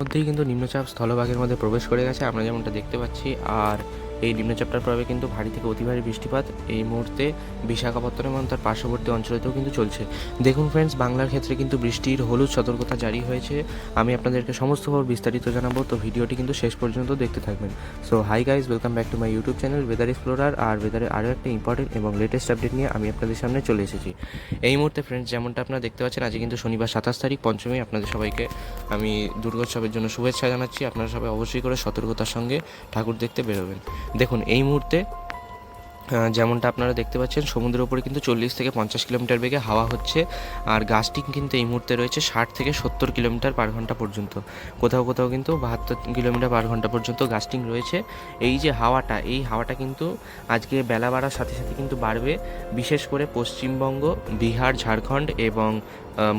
মধ্যেই কিন্তু নিম্নচাপ স্থলভাগের মধ্যে প্রবেশ করে গেছে আমরা যেমনটা দেখতে পাচ্ছি। আর এই নিম্নচাপটার প্রভাবে কিন্তু ভারী থেকে অতি ভারী বৃষ্টিপাত এই মুহূর্তে বিশাখাপত্তনম এবং তার পার্শ্ববর্তী অঞ্চলেতেও কিন্তু চলছে। দেখুন ফ্রেন্ডস বাংলার ক্ষেত্রে কিন্তু বৃষ্টির হলুদ সতর্কতা জারি হয়েছে। আমি আপনাদেরকে সমস্ত খবর বিস্তারিত জানাব, তো ভিডিওটি কিন্তু শেষ পর্যন্ত দেখতে থাকবেন। So hi guys welcome back to my YouTube channel weather explorer আর ওয়েদারের আরও একটা ইম্পর্টেন্ট এবং লেটেস্ট আপডেট নিয়ে আমি আপনাদের সামনে চলে এসেছি। এই মুহূর্তে ফ্রেন্ডস যেমনটা আপনারা দেখতে পাচ্ছেন, আজকে কিন্তু শনিবার সাতাশ তারিখ, পঞ্চমী। আপনাদের সবাইকে আমি দুর্গোৎসবের জন্য শুভেচ্ছা জানাচ্ছি। আপনারা সবাই অবশ্যই করে সতর্কতার সঙ্গে ঠাকুর দেখতে বেরোবেন। দেখুন, এই মুহূর্তে যেমনটা আপনারা দেখতে পাচ্ছেন, সমুদ্রের উপরে কিন্তু চল্লিশ থেকে পঞ্চাশ কিলোমিটার বেগে হাওয়া হচ্ছে, আর গাছটি কিন্তু এই মুহূর্তে রয়েছে ষাট থেকে সত্তর কিলোমিটার পার ঘণ্টা পর্যন্ত। কোথাও কোথাও কিন্তু বাহাত্তর কিলোমিটার পার ঘণ্টা পর্যন্ত গাছটিং রয়েছে। এই যে হাওয়াটা, এই হাওয়াটা কিন্তু আজকে বেলা বাড়ার সাথে সাথে কিন্তু বাড়বে, বিশেষ করে পশ্চিমবঙ্গ, বিহার, ঝাড়খণ্ড এবং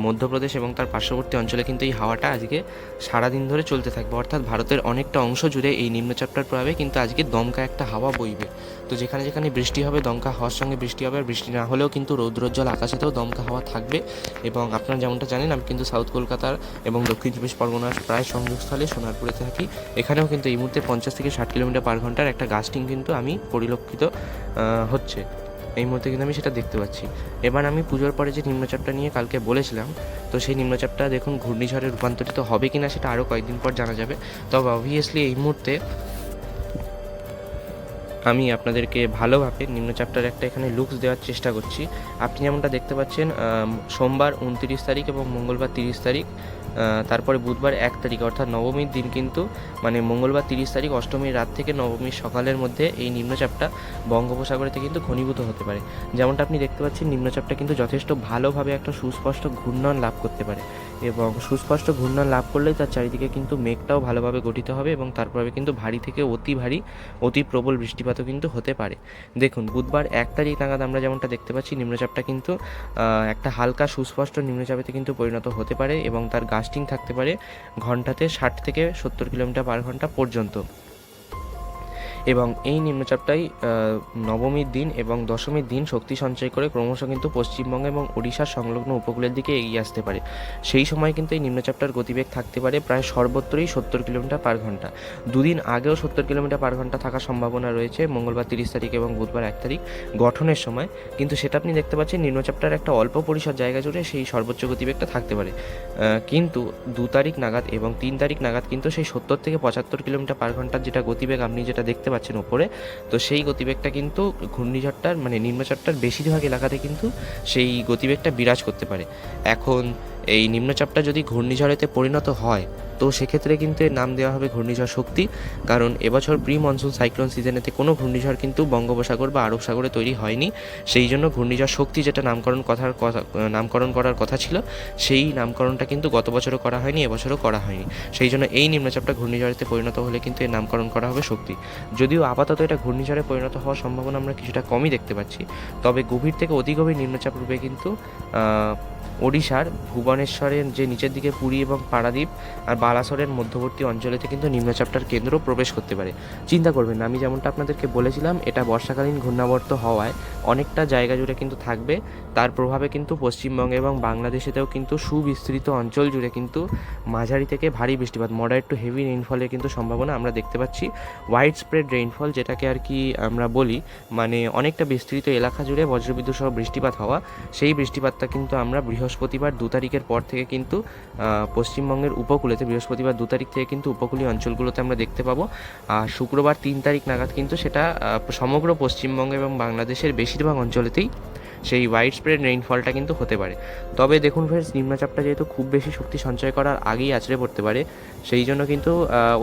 মধ্যপ্রদেশ এবং তার পার্শ্ববর্তী অঞ্চলে কিন্তু এই হাওয়াটা আজকে সারাদিন ধরে চলতে থাকবে। অর্থাৎ ভারতের অনেকটা অংশ জুড়ে এই নিম্নচাপটার প্রভাবে কিন্তু আজকে দমকা একটা হাওয়া বইবে। তো যেখানে যেখানে বৃষ্টি হবে, দমকা হাওয়ার সঙ্গে বৃষ্টি হবে, আর বৃষ্টি না হলেও কিন্তু রৌদ্রোজ্জ্বল আকাশেতেও দমকা হাওয়া থাকবে। এবং আপনারা যেমনটা জানেন, আমি কিন্তু সাউথ কলকাতার এবং দক্ষিণ চব্বিশ পরগনার প্রায় সংযোগস্থলে সোনারপুরে থাকি। এখানেও কিন্তু এই মুহূর্তে পঞ্চাশ থেকে ষাট কিলোমিটার পার ঘণ্টার একটা গাস্টিং কিন্তু আমি পরিলক্ষিত হচ্ছে। এই মুহূর্তে কিন্তু আমি সেটা দেখতে পাচ্ছি। এবার আমি পুজোর পরে যে নিম্নচাপটা নিয়ে কালকে বলেছিলাম, তো সেই নিম্নচাপটা দেখুন ঘূর্ণিঝড়ে রূপান্তরিত হবে কি না সেটা আরও কয়েকদিন পর জানা যাবে। তবে অবভিয়াসলি এই মুহূর্তে আমি আপনাদেরকে ভালোভাবে নিম্নচাপটার একটা এখানে লুকস দেওয়ার চেষ্টা করছি। আপনি যেমনটা দেখতে পাচ্ছেন সোমবার উনত্রিশ তারিখ এবং মঙ্গলবার তিরিশ তারিখ তারপরে বুধবার এক তারিখ, অর্থাৎ নবমীর দিন কিন্তু মানে মঙ্গলবার তিরিশ তারিখ, অষ্টমীর রাত থেকে নবমীর সকালের মধ্যে এই নিম্নচাপটা বঙ্গোপসাগরেতে কিন্তু ঘনীভূত হতে পারে। যেমনটা আপনি দেখতে পাচ্ছেন, নিম্নচাপটা কিন্তু যথেষ্ট ভালোভাবে একটা সুস্পষ্ট ঘূর্ণন লাভ করতে পারে এবং সুস্পষ্ট ঘূর্ণন লাভ করলে তার চারিদিকে কিন্তু মেঘটাও ভালোভাবে গঠিত হবে এবং তারপরে কিন্তু ভারী থেকে অতি ভারী, অতি প্রবল বৃষ্টিপাতও কিন্তু হতে পারে। দেখুন, বুধবার এক তারিখ নাগাদ আমরা যেমনটা দেখতে পাচ্ছি, নিম্নচাপটা কিন্তু একটা হালকা সুস্পষ্ট নিম্নচাপেতে কিন্তু পরিণত হতে পারে এবং তার গাস্টিং থাকতে পারে ঘন্টাতে ষাট থেকে সত্তর কিলোমিটার পার ঘণ্টা পর্যন্ত। এবং এই নিম্নচাপটাই নবমীর দিন এবং দশমীর দিন শক্তি সঞ্চয় করে ক্রমশ কিন্তু পশ্চিমবঙ্গ এবং ওড়িশার সংলগ্ন উপকূলের দিকে এগিয়ে আসতে পারে। সেই সময় কিন্তু এই নিম্নচাপটার গতিবেগ থাকতে পারে প্রায় সর্বত্রই সত্তর কিলোমিটার পার ঘণ্টা। দুদিন আগেও সত্তর কিলোমিটার পার ঘণ্টা থাকার সম্ভাবনা রয়েছে, মঙ্গলবার তিরিশ তারিখ এবং বুধবার এক তারিখ গঠনের সময়। কিন্তু সেটা আপনি দেখতে পাচ্ছেন, নিম্নচাপটার একটা অল্প পরিসর জায়গা জুড়ে সেই সর্বোচ্চ গতিবেগটা থাকতে পারে। কিন্তু দু তারিখ নাগাদ এবং তিন তারিখ নাগাদ কিন্তু সেই সত্তর থেকে পঁচাত্তর কিলোমিটার পার ঘণ্টার যেটা গতিবেগ আপনি যেটা দেখতে পাচ্ছেন উপরে। তো সেই গতিবেগটা কিন্তু ঘূর্ণিঝড়টার মানে নিম্নচাপটার বেশিরভাগ এলাকাতে কিন্তু সেই গতিবেগটা বিরাজ করতে পারে। এখন এই নিম্নচাপটা যদি ঘূর্ণিঝড়েতে পরিণত হয় তো সেক্ষেত্রে কিন্তু এর নাম দেওয়া হবে ঘূর্ণিঝড় শক্তি, কারণ এবছর প্রি মনসুন সাইক্লোন সিজনেতে কোনো ঘূর্ণিঝড় কিন্তু বঙ্গোপসাগর বা আরব সাগরে তৈরি হয়নি। সেই জন্য ঘূর্ণিঝড় শক্তি যেটা নামকরণ কথার কথা, নামকরণ করার কথা ছিল, সেই নামকরণটা কিন্তু গত বছরও করা হয়নি, এবছরও করা হয়নি। সেই জন্য এই নিম্নচাপটা ঘূর্ণিঝড়েতে পরিণত হলে কিন্তু এর নামকরণ করা হবে শক্তি। যদিও আপাতত এটা ঘূর্ণিঝড়ে পরিণত হওয়ার সম্ভাবনা আমরা কিছুটা কমই দেখতে পাচ্ছি, তবে গভীর থেকে অতি গভীর নিম্নচাপ রূপে কিন্তু ওড়িশার ভুবনেশ্বরের যে নিচের দিকে পুরী এবং পারাদ্বীপ আর বালাসরের মধ্যবর্তী অঞ্চলেতে কিন্তু নিম্নচাপটার কেন্দ্র প্রবেশ করতে পারে। চিন্তা করবেন আমি যেমনটা আপনাদেরকে বলেছিলাম, এটা বর্ষাকালীন ঘূর্ণাবর্ত হওয়ায় অনেকটা জায়গা জুড়ে কিন্তু থাকবে। তার প্রভাবে কিন্তু পশ্চিমবঙ্গে এবং বাংলাদেশেতেও কিন্তু সুবিস্তৃত অঞ্চল জুড়ে কিন্তু মাঝারি থেকে ভারী বৃষ্টিপাত মডারেট টু হেভি রেইনফলের কিন্তু সম্ভাবনা আমরা দেখতে পাচ্ছি। ওয়াইড স্প্রেড রেইনফল যেটাকে আর কি আমরা বলি মানে অনেকটা বিস্তৃত এলাকা জুড়ে বজ্রবিদ্যুৎ সহ বৃষ্টিপাত হওয়া, সেই বৃষ্টিপাতটা কিন্তু আমরা বৃহস্পতিবার দু তারিখের পর থেকে কিন্তু পশ্চিমবঙ্গের উপকূলেতে, বৃহস্পতিবার দু তারিখ থেকে কিন্তু উপকূলীয় অঞ্চলগুলোতে আমরা দেখতে পাবো। আর শুক্রবার তিন তারিখ নাগাদ কিন্তু সেটা সমগ্র পশ্চিমবঙ্গ এবং বাংলাদেশের বেশিরভাগ অঞ্চলেতেই সেই ওয়াইড স্প্রেড রেইনফলটা কিন্তু হতে পারে। তবে দেখুন ফ্রেন্ডস নিম্নচাপটা যেহেতু খুব বেশি শক্তি সঞ্চয় করার আগেই আছড়ে পড়তে পারে, সেই জন্য কিন্তু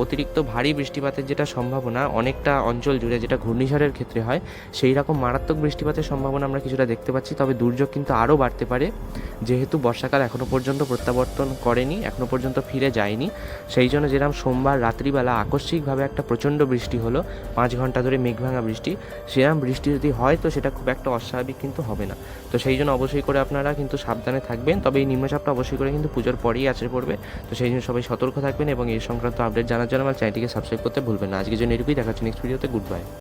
অতিরিক্ত ভারী বৃষ্টিপাতের যেটা সম্ভাবনা, অনেকটা অঞ্চল জুড়ে যেটা ঘূর্ণিঝড়ের ক্ষেত্রে হয়, সেই রকম মারাত্মক বৃষ্টিপাতের সম্ভাবনা আমরা কিছুটা দেখতে পাচ্ছি, তবে দুর্যোগ কিন্তু আরও বাড়তে পারে। যেহেতু বর্ষাকাল এখনও পর্যন্ত প্রত্যাবর্তন করেনি এখনও পর্যন্ত ফিরে যায়নি, সেই জন্য যেরকম সোমবার রাত্রিবেলা আকস্মিকভাবে একটা প্রচণ্ড বৃষ্টি হলো, পাঁচ ঘণ্টা ধরে মেঘভাঙা বৃষ্টি, সেরকম বৃষ্টি যদি হয় তো সেটা খুব একটা অস্বাভাবিক কিন্তু হবে না। তো সেই জন্য অবশ্যই করে আপনারা কিন্তু সাবধানে থাকবেন। তবে এই নিম্নচাপটা অবশ্যই করে কিন্তু পুজোর পরেই আছে পড়বে। তো সেই জন্য সবাই সতর্ক থাকবেন এবং এই সংক্রান্ত আপডেট জানার জন্য আমার চ্যানেলটিকে সাবস্ক্রাইব করতে ভুলবেন না। আজকের জন্য এটুকুই। দেখাচ্ছি নেক্সট ভিডিওতে গুড বাই